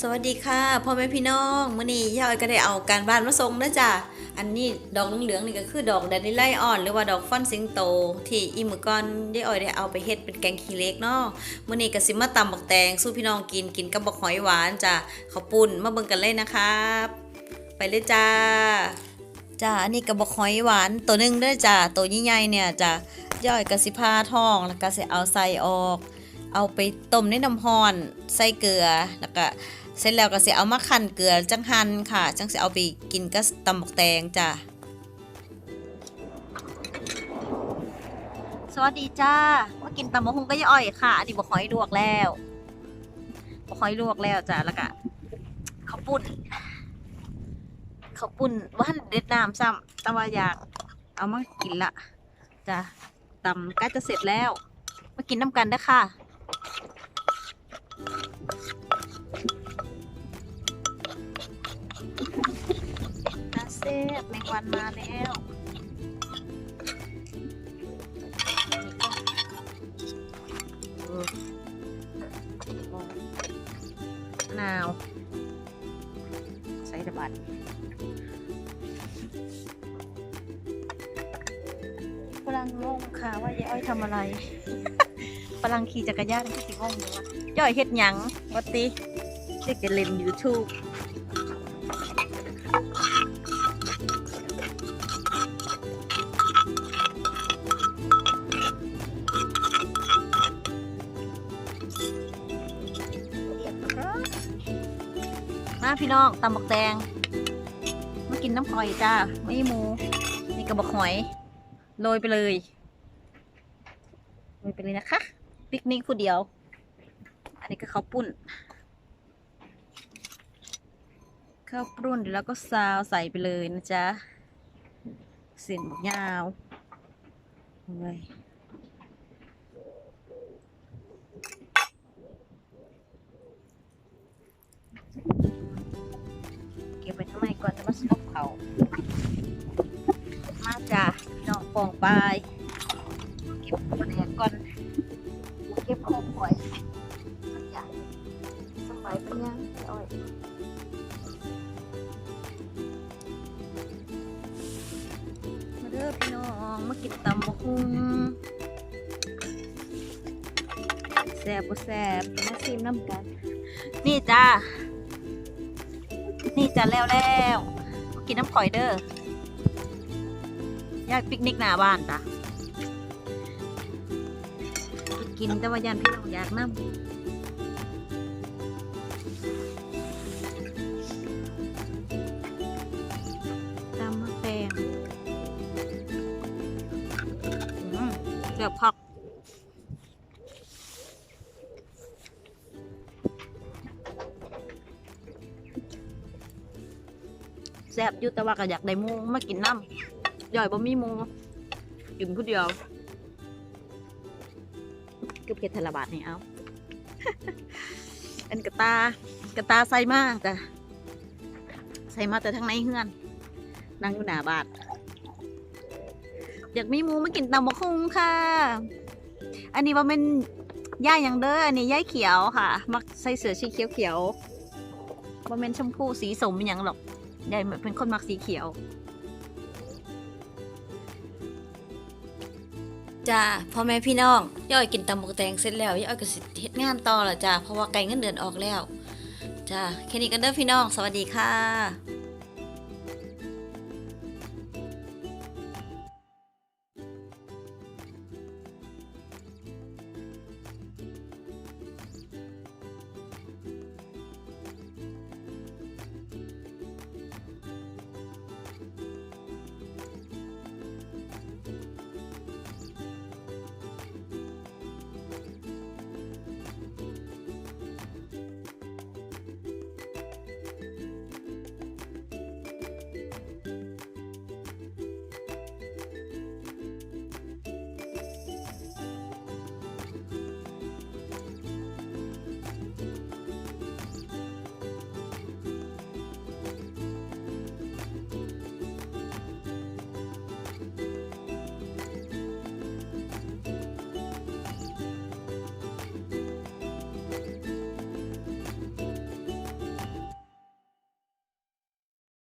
สวัสดีค่ะพ่อแม่พี่น้องมื้อนี้ยาอ้อยก็ได้เอาการบ้านมาส่งนะจ้ะอันนี้ดอกเหลืองๆนี่ก็คือดอกแดนดิไลอ่อน หรือว่าดอกฟันสิงโต ที่อีมือก่อนยาอ้อยได้เอาไปเฮ็ดเป็นแกงขี้เล็กเนาะมื้อนี้ก็สิมาตำบักแตงสู้พี่น้องกินกินกับบักหอยหวานจ้ะข้าวปุ้นมาเบิ่งกันเลยนะครับไปเลยจ้าจ้าอันนี้กระบอกหอยหวานตัวหนึงด้อจ้าตัวใหญ่ๆเนี่ยจ้าย่อยกระสิพาทองแล้วก็สิเอาใส่ออก เอาไปต้มในน้ำร้อน ใส่เกลือแล้วก็ เสร็จแล้วก็สิเอามาคั่นเกลือจังหั่นค่ะ จังสิเอาไปกินกับตำบักแตงจ้าสวัสดีจ้ามากินตำบักหุงก็ย่อ้อยค่ะ อันนี้บอกหอยลวกแล้วบอกหอยลวกแล้วจ้าแล้วก็ข้าวปุ้นข้าวปุ้นว่านเด็ดน้ำซ้ำแต่ว่าอยากเอามากินละจ้ะตำใกล้จะเสร็จแล้ว มากินน้ำกันเด้ค่ะ แมงวันมาแล้วเออมะนาว ใส่ระบาดฝรั่งงงค่ะว่ายายอ้อยทำอะไรฝรั่งขี่จักรยานที่สิงงอยู่ว่ายายอ้อยเฮ็ดหยังวัติเด็กจะเล่นยูทูบ มาพี่น้องตำบักแตงมากินน้ำข่อยจ้าไม่หมู นี่กระบอกหอยโรยไปเลยโรยไปเลยนะคะปิกนิกผู้เดียว อันนี้ก็ข้าวปุ้นข้าวปุ้นแล้วก็ซาวใส่ไปเลยนะจ๊ะเส้นบกยาวเลย เขามาจ้ะน้องปองไปเก็บกระเดียก่อนเก็บคบวยจ้ะสบายเป็นยังอ้อยมาเด้อพี่น้องมากินตำบักหุ่งแซ่บบ่แซ่บมาชิมน้ำกัน นี่จ้านี่จ้าแล้วแล้ว กินน้ำข่อยเด้ออยากปิกนิกหน้าบ้านจ้ะกินแต่ว่ายันพี่น้องอยากน้ำตำมะแตงอืมเกือบพัก แซ่บอยู่แต่ว่าก็อยากได้หมูมากินน้ำย่อยบ่มีหมูกินผู้เดียวก็เผ็ดทะละบาทนี่เอาอันกระตากระตาใส่มาจ้ะใส่มาแต่ทั้งในเฮือนนั่งอยู่หน้าบานอยากมีหมูมากินตำบักหุ่งค่ะ อันนี้ว่าเป็นย่าอย่างเด้ออันนี้ย่ายเขียวค่ะ มักใส่เสื้อสีเขียวเขียวว่าเป็นชมพูสีสมอหย่างหรอก ยายเป็นคนมักสีเขียว จ้าพ่อแม่พี่น้องย่อยกินตำบักแตงเสร็จแล้วย่อยก็สิเฮ็ดงานต่อละจ้าเพราะว่าไก่เงินเดือนออกแล้ว จ้าแค่นี้กันเด้อพี่น้อง สวัสดีค่ะ